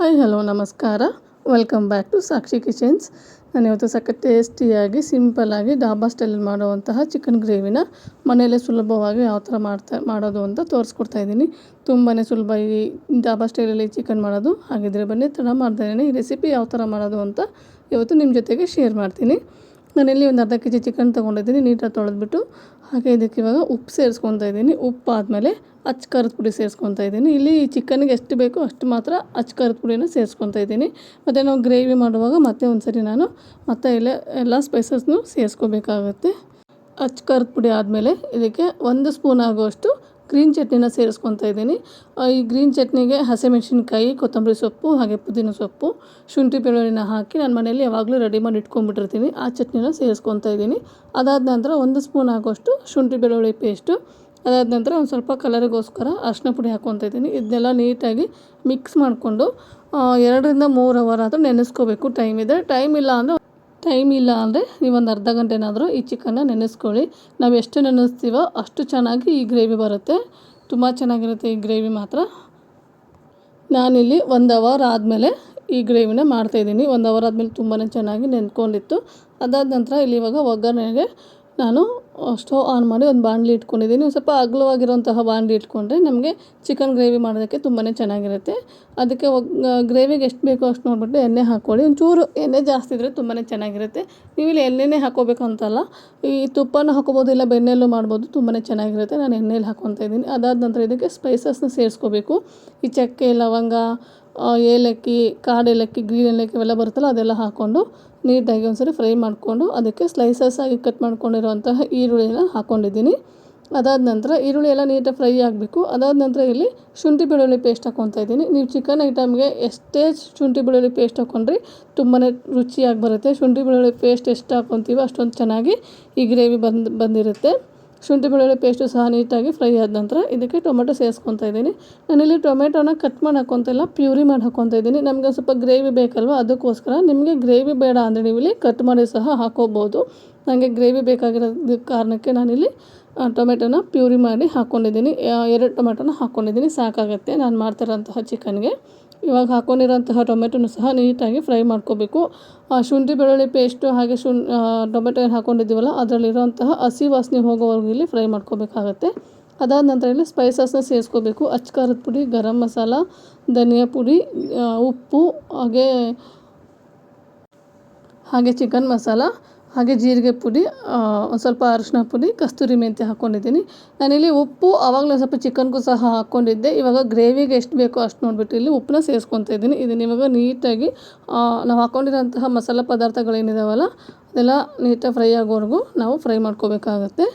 Hi, hello, ನಮಸ್ಕಾರ. Welcome back to Sakshi kitchens ನಾನು ಇವತ್ತು ಸಖತ್ ಟೇಸ್ಟಿಯಾಗಿ ಸಿಂಪಲಾಗಿ ಡಾಬಾ ಸ್ಟೈಲಲ್ಲಿ ಮಾಡುವಂತಹ ಚಿಕನ್ ಗ್ರೇವಿನ ಮನೆಯಲ್ಲೇ ಸುಲಭವಾಗಿ ಯಾವ ಥರ ಮಾಡ್ತಾ, ಮಾಡೋದು ಅಂತ ತೋರಿಸ್ಕೊಡ್ತಾ ಇದ್ದೀನಿ. ತುಂಬಾ ಸುಲಭ ಈ ಡಾಬಾ ಸ್ಟೈಲಲ್ಲಿ ಚಿಕನ್ ಮಾಡೋದು. ಹಾಗಿದ್ರೆ ಬನ್ನಿ ತಡ ಮಾಡ್ತಾಯಿದ್ದೀನಿ ಈ ರೆಸಿಪಿ ಯಾವ ಥರ ಮಾಡೋದು ಅಂತ ಇವತ್ತು ನಿಮ್ಮ ಜೊತೆಗೆ ಶೇರ್ ಮಾಡ್ತೀನಿ. ನಾನಿಲ್ಲಿ ಒಂದು ಅರ್ಧ ಕೆ ಜಿ ಚಿಕನ್ ತೊಗೊಂಡಿದ್ದೀನಿ, ನೀಟಾಗಿ ತೊಳೆದ್ಬಿಟ್ಟು, ಹಾಗೆ ಇದಕ್ಕೆ ಇವಾಗ ಉಪ್ಪು ಸೇರಿಸ್ಕೊತಾ ಇದ್ದೀನಿ. ಉಪ್ಪು ಆದಮೇಲೆ ಅಚ್ಚ ಪುಡಿ ಸೇರಿಸ್ಕೊತಾ ಇದ್ದೀನಿ. ಇಲ್ಲಿ ಚಿಕನ್ಗೆ ಎಷ್ಟು ಬೇಕೋ ಅಷ್ಟು ಮಾತ್ರ ಅಚ್ಚ ಖಾರದ ಪುಡಿನ ಸೇರಿಸ್ಕೊತಾ ಇದ್ದೀನಿ. ಮತ್ತು ನಾವು ಗ್ರೇವಿ ಮಾಡುವಾಗ ಮತ್ತೆ ಒಂದು ಸರಿ ನಾನು ಮತ್ತೆ ಎಲ್ಲ ಎಲ್ಲ ಸ್ಪೈಸಸ್ನೂ ಸೇರಿಸ್ಕೋಬೇಕಾಗತ್ತೆ. ಅಚ್ಚ ಪುಡಿ ಆದಮೇಲೆ ಇದಕ್ಕೆ ಒಂದು ಸ್ಪೂನ್ ಆಗುವಷ್ಟು ಗ್ರೀನ್ ಚಟ್ನಿನ ಸೇರಿಸ್ಕೊತಾ ಇದ್ದೀನಿ. ಈ ಗ್ರೀನ್ ಚಟ್ನಿಗೆ ಹಸಿಮೆಣಸಿನ್ಕಾಯಿ ಕೊತ್ತಂಬರಿ ಸೊಪ್ಪು, ಹಾಗೆ ಪುದೀನ ಸೊಪ್ಪು, ಶುಂಠಿ ಬೆಳ್ಳುಳ್ಳಿನ ಹಾಕಿ ನಾನು ಮನೆಯಲ್ಲಿ ಯಾವಾಗಲೂ ರೆಡಿ ಮಾಡಿ ಇಟ್ಕೊಂಡ್ಬಿಟ್ಟಿರ್ತೀನಿ. ಆ ಚಟ್ನಿನ ಸೇರಿಸ್ಕೊತಾ ಇದ್ದೀನಿ. ಅದಾದ ನಂತರ ಒಂದು ಸ್ಪೂನ್ ಆಗೋಷ್ಟು ಶುಂಠಿ ಬೆಳ್ಳುಳ್ಳಿ ಪೇಸ್ಟು. ಅದಾದ ನಂತರ ಒಂದು ಸ್ವಲ್ಪ ಕಲರಿಗೋಸ್ಕರ ಅರಿಶಿನ ಪುಡಿ ಹಾಕ್ಕೊತಾ ಇದ್ದೀನಿ. ಇದನ್ನೆಲ್ಲ ನೀಟಾಗಿ ಮಿಕ್ಸ್ ಮಾಡಿಕೊಂಡು ಎರಡರಿಂದ ಮೂರು ಅವರ್ ಆದರೂ ನೆನೆಸ್ಕೋಬೇಕು. ಟೈಮ್ ಇದೆ. ಟೈಮ್ ಇಲ್ಲ ಅಂದರೆ ಟೈಮ್ ಇಲ್ಲ ಅಂದರೆ ನೀವೊಂದು ಅರ್ಧ ಗಂಟೆನಾದರೂ ಈ ಚಿಕನ್ನ ನೆನೆಸ್ಕೊಳ್ಳಿ. ನಾವು ಎಷ್ಟು ನೆನೆಸ್ತೀವೋ ಅಷ್ಟು ಚೆನ್ನಾಗಿ ಈ ಗ್ರೇವಿ ಬರುತ್ತೆ. ತುಂಬ ಚೆನ್ನಾಗಿರುತ್ತೆ ಈ ಗ್ರೇವಿ ಮಾತ್ರ. ನಾನಿಲ್ಲಿ ಒಂದು ಅವರ್ ಆದಮೇಲೆ ಈ ಗ್ರೇವಿನ ಮಾಡ್ತಾಯಿದ್ದೀನಿ ಒಂದು ಅವರ್ ಆದಮೇಲೆ ತುಂಬಾ ಚೆನ್ನಾಗಿ ನೆನ್ಕೊಂಡಿತ್ತು. ಅದಾದ ನಂತರ ಇಲ್ಲಿ ಇವಾಗ ಒಗ್ಗರಣೆಗೆ ನಾನು ಸ್ಟವ್ ಆನ್ ಮಾಡಿ ಒಂದು ಬಾಣಲಿ ಇಟ್ಕೊಂಡಿದ್ದೀನಿ. ಒಂದು ಸ್ವಲ್ಪ ಅಗಲವಾಗಿರುವಂತಹ ಬಾಣಲಿ ಇಟ್ಕೊಂಡ್ರೆ ನಮಗೆ ಚಿಕನ್ ಗ್ರೇವಿ ಮಾಡೋದಕ್ಕೆ ತುಂಬಾ ಚೆನ್ನಾಗಿರುತ್ತೆ. ಅದಕ್ಕೆ ಗ್ರೇವಿಗೆ ಎಷ್ಟು ಬೇಕೋ ಅಷ್ಟು ನೋಡಿಬಿಟ್ಟು ಎಣ್ಣೆ ಹಾಕ್ಕೊಳ್ಳಿ. ಒಂಚೂರು ಎಣ್ಣೆ ಜಾಸ್ತಿ ಇದ್ದರೆ ತುಂಬಾ ಚೆನ್ನಾಗಿರುತ್ತೆ. ನೀವು ಇಲ್ಲಿ ಎಣ್ಣೆನೇ ಹಾಕೋಬೇಕು ಅಂತಲ್ಲ, ಈ ತುಪ್ಪನೂ ಹಾಕೋಬೋದು ಇಲ್ಲ ಬೆಣ್ಣೆಲ್ಲೂ ಮಾಡ್ಬೋದು ತುಂಬಾ ಚೆನ್ನಾಗಿರುತ್ತೆ. ನಾನು ಎಣ್ಣೆಲಿ ಹಾಕ್ಕೊತಾ ಇದ್ದೀನಿ. ಅದಾದ ನಂತರ ಇದಕ್ಕೆ ಸ್ಪೈಸಸ್ನ ಸೇರಿಸ್ಕೋಬೇಕು. ಈ ಚಕ್ಕೆ, ಲವಂಗ ಏಲಕ್ಕಿ, ಕಾಡೇಲಕ್ಕಿ ಗ್ರೀನ್ ಏಲಕ್ಕಿ ಇವೆಲ್ಲ ಬರುತ್ತಲ್ಲ, ಅದೆಲ್ಲ ಹಾಕ್ಕೊಂಡು ನೀಟಾಗಿ ಒಂದ್ಸರಿ ಫ್ರೈ ಮಾಡಿಕೊಂಡು ಅದಕ್ಕೆ ಸ್ಲೈಸಸ್ ಆಗಿ ಕಟ್ ಮಾಡ್ಕೊಂಡಿರುವಂತಹ ಈರುಳ್ಳಿನ ಹಾಕ್ಕೊಂಡಿದ್ದೀನಿ ಅದಾದ ನಂತರ ಈರುಳ್ಳಿ ಎಲ್ಲ ನೀಟಾಗಿ ಫ್ರೈ ಆಗಬೇಕು. ಅದಾದ ನಂತರ ಇಲ್ಲಿ ಶುಂಠಿ ಬೆಳ್ಳುಳ್ಳಿ ಪೇಸ್ಟ್ ಹಾಕ್ಕೊತಾ ಇದ್ದೀನಿ. ನೀವು ಚಿಕನ್ ಐಟಮ್ಗೆ ಎಷ್ಟೇ ಶುಂಠಿ ಬೆಳ್ಳುಳ್ಳಿ ಪೇಸ್ಟ್ ಹಾಕ್ಕೊಂಡ್ರಿ ತುಂಬಾ ರುಚಿಯಾಗಿ ಬರುತ್ತೆ. ಶುಂಠಿ ಬೆಳ್ಳುಳ್ಳಿ ಪೇಸ್ಟ್ ಎಷ್ಟು ಹಾಕ್ಕೊತೀವೋ ಅಷ್ಟೊಂದು ಚೆನ್ನಾಗಿ ಈ ಗ್ರೇವಿ ಬಂದು, ಬಂದಿರುತ್ತೆ. ಶುಂಠಿ ಬೆಳ್ಳುಳ್ಳಿ ಪೇಸ್ಟು ಸಹ ನೀಟಾಗಿ ಫ್ರೈ ಆದ ನಂತರ ಇದಕ್ಕೆ ಟೊಮೆಟೊ ಸೇರಿಸ್ಕೊತಾ ಇದ್ದೀನಿ. ನಾನಿಲ್ಲಿ ಟೊಮೆಟೊನ ಕಟ್ ಮಾಡಿ ಹಾಕ್ಕೊತಿಲ್ಲ ಪ್ಯೂರಿ ಮಾಡಿ ಹಾಕ್ಕೊತಾ ಇದ್ದೀನಿ. ನಮಗೆ ಸ್ವಲ್ಪ ಗ್ರೇವಿ ಬೇಕಲ್ವ, ಅದಕ್ಕೋಸ್ಕರ ನಿಮಗೆ ಗ್ರೇವಿ ಬೇಡ ಅಂದರೆ ನೀವು ಇಲ್ಲಿ ಕಟ್ ಮಾಡಿ ಸಹ ಹಾಕೋಬೋದು. ನನಗೆ ಗ್ರೇವಿ ಬೇಕಾಗಿರೋ ಕಾರಣಕ್ಕೆ ನಾನಿಲ್ಲಿ ಟೊಮೆಟೊನ ಪ್ಯೂರಿ ಮಾಡಿ ಹಾಕ್ಕೊಂಡಿದ್ದೀನಿ ಎರಡು ಟೊಮೆಟೊನ ಹಾಕ್ಕೊಂಡಿದ್ದೀನಿ ಸಾಕಾಗುತ್ತೆ. ನಾನು ಮಾಡ್ತಿರೋಂತಹ ಚಿಕನ್ಗೆ ಇವಾಗ ಹಾಕ್ಕೊಂಡಿರೋಂತಹ ಟೊಮೆಟೊನು ಸಹ ನೀಟಾಗಿ ಫ್ರೈ ಮಾಡ್ಕೋಬೇಕು. ಶುಂಠಿ ಬೆಳ್ಳುಳ್ಳಿ ಪೇಸ್ಟು ಹಾಗೆ ಶುನ್ ಟೊಮೆಟೊ ಏನು ಹಾಕ್ಕೊಂಡಿದ್ದೀವಲ್ಲ ಅದರಲ್ಲಿರೋಂತಹ ಹಸಿ ವಾಸನೆ ಹೋಗೋವರೆಗೂ ಇಲ್ಲಿ ಫ್ರೈ ಮಾಡ್ಕೋಬೇಕಾಗತ್ತೆ. ಅದಾದ ನಂತರ ಇಲ್ಲಿ ಸ್ಪೈಸಸ್ನ ಸೇರಿಸ್ಕೋಬೇಕು. ಅಚ್ಕಾರದ ಪುಡಿ, ಗರಂ ಮಸಾಲ, ಧನಿಯಾ ಪುಡಿ ಉಪ್ಪು, ಹಾಗೆ ಹಾಗೆ ಚಿಕನ್ ಮಸಾಲ ಹಾಗೆ ಜೀರಿಗೆ ಪುಡಿ ಒಂದು ಸ್ವಲ್ಪ ಅರಿಶಿನ ಪುಡಿ, ಕಸ್ತೂರಿ ಮೆಂತ್ಯ ಹಾಕ್ಕೊಂಡಿದ್ದೀನಿ ನಾನಿಲ್ಲಿ ಉಪ್ಪು ಆವಾಗಲೇ ಸ್ವಲ್ಪ ಚಿಕನ್ಗೂ ಸಹ ಹಾಕ್ಕೊಂಡಿದ್ದೆ ಇವಾಗ ಗ್ರೇವಿಗೆ ಎಷ್ಟು ಬೇಕೋ ಅಷ್ಟು ನೋಡಿಬಿಟ್ಟು ಇಲ್ಲಿ ಉಪ್ಪನ್ನ ಸೇರಿಸ್ಕೊತಾ ಇದ್ದೀನಿ. ಇದನ್ನು ಇವಾಗ ನೀಟಾಗಿ ನಾವು ಹಾಕ್ಕೊಂಡಿರೋಂತಹ ಮಸಾಲೆ ಪದಾರ್ಥಗಳೇನಿದಾವಲ್ಲ, ಅದೆಲ್ಲ ನೀಟಾಗಿ ಫ್ರೈ ಆಗೋವರೆಗೂ ನಾವು ಫ್ರೈ ಮಾಡ್ಕೋಬೇಕಾಗತ್ತೆ.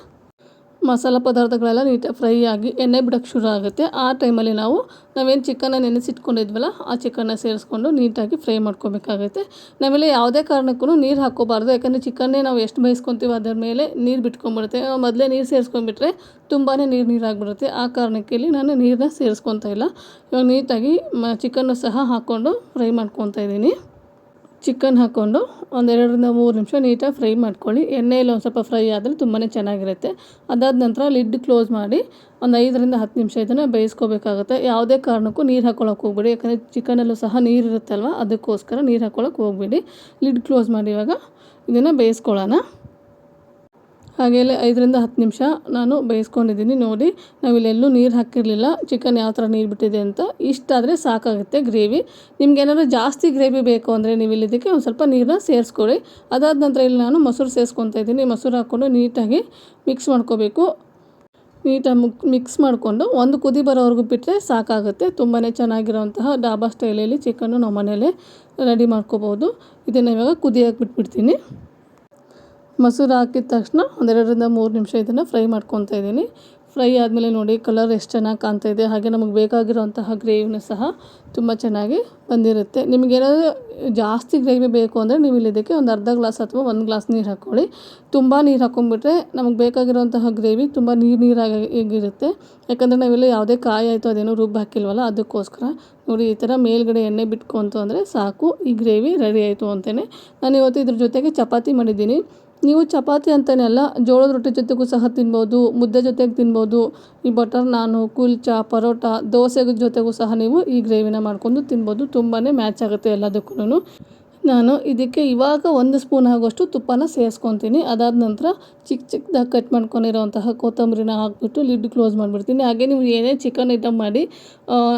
ಮಸಾಲ ಪದಾರ್ಥಗಳೆಲ್ಲ ನೀಟಾಗಿ ಫ್ರೈ ಆಗಿ ಎಣ್ಣೆ ಬಿಡೋಕ್ಕೆ ಶುರು ಆಗುತ್ತೆ. ಆ ಟೈಮಲ್ಲಿ ನಾವು ನಾವೇನು ಚಿಕನ್ನ ನೆನೆಸಿಟ್ಕೊಂಡಿದ್ವಲ್ಲ, ಆ ಚಿಕನ್ನ ಸೇರಿಸ್ಕೊಂಡು ನೀಟಾಗಿ ಫ್ರೈ ಮಾಡ್ಕೋಬೇಕಾಗುತ್ತೆ. ನಾವೆಲ್ಲ ಯಾವುದೇ ಕಾರಣಕ್ಕೂ ನೀರು ಹಾಕ್ಕೋಬಾರ್ದು, ಯಾಕಂದರೆ ಚಿಕನ್ನೇ ನಾವು ಎಷ್ಟು ಬೇಯಿಸ್ಕೊತೀವೋ ಅದರ ಮೇಲೆ ನೀರು ಬಿಟ್ಕೊಂಡ್ಬಿಡುತ್ತೆ ಮೊದಲೇ ನೀರು ಸೇರಿಸ್ಕೊಂಡ್ಬಿಟ್ರೆ ತುಂಬಾ ನೀರು ನೀರಾಗಿಬಿಡುತ್ತೆ. ಆ ಕಾರಣಕ್ಕೆ ಇಲ್ಲಿ ನಾನು ನೀರನ್ನ ಸೇರಿಸ್ಕೊತಾ ಇಲ್ಲ. ಇವಾಗ ನೀಟಾಗಿ ಮ ಚಿಕನ್ನು ಸಹ ಹಾಕ್ಕೊಂಡು ಫ್ರೈ ಮಾಡ್ಕೊತಾ ಇದ್ದೀನಿ. ಚಿಕನ್ ಹಾಕ್ಕೊಂಡು ಒಂದೆರಡರಿಂದ ಮೂರು ನಿಮಿಷ ನೀಟಾಗಿ ಫ್ರೈ ಮಾಡ್ಕೊಳ್ಳಿ. ಎಣ್ಣೆಯಲ್ಲಿ ಒಂದು ಸ್ವಲ್ಪ ಫ್ರೈ ಆದರೆ ತುಂಬಾ ಚೆನ್ನಾಗಿರುತ್ತೆ. ಅದಾದ ನಂತರ ಲಿಡ್ ಕ್ಲೋಸ್ ಮಾಡಿ ಒಂದು ಐದರಿಂದ ಹತ್ತು ನಿಮಿಷ ಇದನ್ನು ಬೇಯಿಸ್ಕೋಬೇಕಾಗುತ್ತೆ. ಯಾವುದೇ ಕಾರಣಕ್ಕೂ ನೀರು ಹಾಕ್ಕೊಳಕ್ಕೆ ಹೋಗ್ಬೇಡಿ. ಯಾಕಂದರೆ ಚಿಕನಲ್ಲೂ ಸಹ ನೀರು ಇರುತ್ತಲ್ವ ಅದಕ್ಕೋಸ್ಕರ ನೀರು ಹಾಕ್ಕೊಳ್ಳೋಕೆ ಹೋಗ್ಬೇಡಿ. ಲಿಡ್ ಕ್ಲೋಸ್ ಮಾಡಿ ಇವಾಗ ಇದನ್ನು ಬೇಯಿಸ್ಕೊಳ್ಳೋಣ. ಹಾಗೆ ಐದರಿಂದ ಹತ್ತು ನಿಮಿಷ ನಾನು ಬೇಯಿಸ್ಕೊಂಡಿದ್ದೀನಿ. ನೋಡಿ, ನಾವಿಲ್ಲೆಲ್ಲೂ ನೀರು ಹಾಕಿರಲಿಲ್ಲ. ಚಿಕನ್ ಯಾವ ಥರ ನೀರು ಬಿಟ್ಟಿದೆ ಅಂತ. ಇಷ್ಟಾದರೆ ಸಾಕಾಗುತ್ತೆ ಗ್ರೇವಿ. ನಿಮ್ಗೆ ಏನಾದರೂ ಜಾಸ್ತಿ ಗ್ರೇವಿ ಬೇಕು ಅಂದರೆ ನೀವು ಇಲ್ಲಿ ಇದಕ್ಕೆ ಒಂದು ಸ್ವಲ್ಪ ನೀರನ್ನ ಸೇರಿಸ್ಕೊಳ್ಳಿ ಅದಾದ ನಂತರ ಇಲ್ಲಿ ನಾನು ಮೊಸರು ಸೇರಿಸ್ಕೊತಾ ಇದ್ದೀನಿ. ಮೊಸರು ಹಾಕ್ಕೊಂಡು ನೀಟಾಗಿ ಮಿಕ್ಸ್ ಮಾಡ್ಕೋಬೇಕು. ನೀಟಾಗಿ ಮುಕ್, ಮಿಕ್ಸ್ ಮಾಡಿಕೊಂಡು ಒಂದು ಕುದಿ ಬರೋವರೆಗೂ ಬಿಟ್ಟರೆ ಸಾಕಾಗುತ್ತೆ. ತುಂಬಾ ಚೆನ್ನಾಗಿರೋವಂತಹ ಡಾಬಾ ಸ್ಟೈಲಲ್ಲಿ ಚಿಕನ್ನು ನಾವು ಮನೆಯಲ್ಲೇ ರೆಡಿ ಮಾಡ್ಕೋಬೋದು. ಇದನ್ನು ಇವಾಗ ಕುದಿಯೋಕೆ ಬಿಟ್ಬಿಡ್ತೀನಿ. ಮೊಸರು ಹಾಕಿದ ತಕ್ಷಣ ಒಂದೆರಡರಿಂದ ಮೂರು ನಿಮಿಷ ಇದನ್ನು ಫ್ರೈ ಮಾಡ್ಕೊತಾ ಇದ್ದೀನಿ. ಫ್ರೈ ಆದಮೇಲೆ ನೋಡಿ ಕಲರ್ ಎಷ್ಟು ಚೆನ್ನಾಗಿ ಕಾಣ್ತಾ ಇದೆ. ಹಾಗೆ ನಮಗೆ ಬೇಕಾಗಿರುವಂತಹ ಗ್ರೇವಿನೂ ಸಹ ತುಂಬ ಚೆನ್ನಾಗಿ ಬಂದಿರುತ್ತೆ. ನಿಮಗೇನಾದರೂ ಜಾಸ್ತಿ ಗ್ರೇವಿ ಬೇಕು ಅಂದರೆ ನೀವು ಇಲ್ಲಿ ಇದಕ್ಕೆ ಒಂದು ಅರ್ಧ ಗ್ಲಾಸ್ ಅಥವಾ ಒಂದು ಗ್ಲಾಸ್ ನೀರು ಹಾಕ್ಕೊಳ್ಳಿ ತುಂಬ ನೀರು ಹಾಕ್ಕೊಂಡ್ಬಿಟ್ರೆ ನಮಗೆ ಬೇಕಾಗಿರುವಂತಹ ಗ್ರೇವಿ ತುಂಬ ನೀರು ನೀರಾಗಿರುತ್ತೆ. ಯಾಕಂದರೆ ನಾವೆಲ್ಲ ಯಾವುದೇ ಕಾಯಿ ಆಯಿತು ಅದೇನೋ ರುಬ್ಬು ಹಾಕಿಲ್ವಲ್ಲ ಅದಕ್ಕೋಸ್ಕರ ನೋಡಿ ಈ ಥರ ಮೇಲ್ಗಡೆ ಎಣ್ಣೆ ಬಿಟ್ಕೊಂತು ಅಂದರೆ ಸಾಕು. ಈ ಗ್ರೇವಿ ರೆಡಿ ಆಯಿತು ಅಂತಲೇ ನಾನು ಇವತ್ತು ಇದ್ರ ಜೊತೆಗೆ ಚಪಾತಿ ಮಾಡಿದ್ದೀನಿ. ನೀವು ಚಪಾತಿ ಅಂತಲೇ ಅಲ್ಲ, ಜೋಳದ ರೊಟ್ಟಿ ಜೊತೆಗೂ ಸಹ ತಿನ್ಬೋದು, ಮುದ್ದೆ ಜೊತೆಗೆ ತಿನ್ಬೋದು, ಈ ಬಟರ್ ನಾನು, ಕುಲ್ಚಾ, ಪರೋಟ ದೋಸೆ ಜೊತೆಗೂ ಸಹ ನೀವು ಈ ಗ್ರೇವಿನ ಮಾಡ್ಕೊಂಡು ತಿನ್ಬೋದು ತುಂಬಾ ಮ್ಯಾಚ್ ಆಗುತ್ತೆ ಎಲ್ಲದಕ್ಕೂ ನಾನು ಇದಕ್ಕೆ ಇವಾಗ ಒಂದು ಸ್ಪೂನ್ ಆಗೋಷ್ಟು ತುಪ್ಪನ ಸೇರಿಸ್ಕೊತೀನಿ. ಅದಾದ ನಂತರ ಚಿಕ್ಕ ಚಿಕ್ಕದಾಗಿ ಕಟ್ ಮಾಡ್ಕೊಂಡಿರೋವಂತಹ ಕೊತ್ತಂಬರಿನ ಹಾಕ್ಬಿಟ್ಟು ಲಿಡ್ ಕ್ಲೋಸ್ ಮಾಡಿಬಿಡ್ತೀನಿ. ಹಾಗೆ ನೀವು ಏನೇ ಚಿಕನ್ ಐಟಮ್ ಮಾಡಿ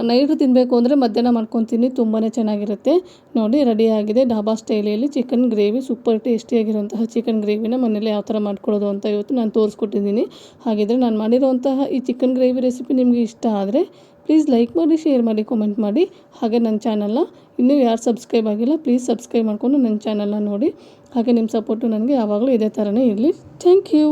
ನೈಟ್ ತಿನ್ನಬೇಕು ಅಂದರೆ ಮಧ್ಯಾಹ್ನ ಮಾಡ್ಕೊತೀನಿ. ತುಂಬಾ ಚೆನ್ನಾಗಿರುತ್ತೆ. ನೋಡಿ ರೆಡಿಯಾಗಿದೆ ಡಾಬಾ ಸ್ಟೈಲಿಯಲ್ಲಿ ಚಿಕನ್ ಗ್ರೇವಿ ಸೂಪರ್ ಟೇಸ್ಟಿಯಾಗಿರುವಂತಹ ಚಿಕನ್ ಗ್ರೇವಿನ ಮನೇಲಿ ಯಾವ ಥರ ಮಾಡ್ಕೊಳ್ಳೋದು ಅಂತ ಇವತ್ತು ನಾನು ತೋರಿಸ್ಕೊಟ್ಟಿದ್ದೀನಿ. ಹಾಗಿದ್ರೆ ನಾನು ಮಾಡಿರೋಂತಹ ಈ ಚಿಕನ್ ಗ್ರೇವಿ ರೆಸಿಪಿ ನಿಮಗೆ ಇಷ್ಟ ಆದರೆ ಪ್ಲೀಸ್ ಲೈಕ್ ಮಾಡಿ ಶೇರ್ ಮಾಡಿ ಕಮೆಂಟ್ ಮಾಡಿ. ಹಾಗೆ ನನ್ನ ಚಾನಲ್ನ ಇನ್ನೂ ಯಾರು ಸಬ್ಸ್ಕ್ರೈಬ್ ಆಗಿಲ್ಲ ಪ್ಲೀಸ್ ಸಬ್ಸ್ಕ್ರೈಬ್ ಮಾಡಿಕೊಂಡು ನನ್ನ ಚಾನಲ್ನ ನೋಡಿ. ಹಾಗೆ ನಿಮ್ಮ ಸಪೋರ್ಟು ನನಗೆ ಯಾವಾಗಲೂ ಇದೇ ಥರನೇ ಇರಲಿ. Thank you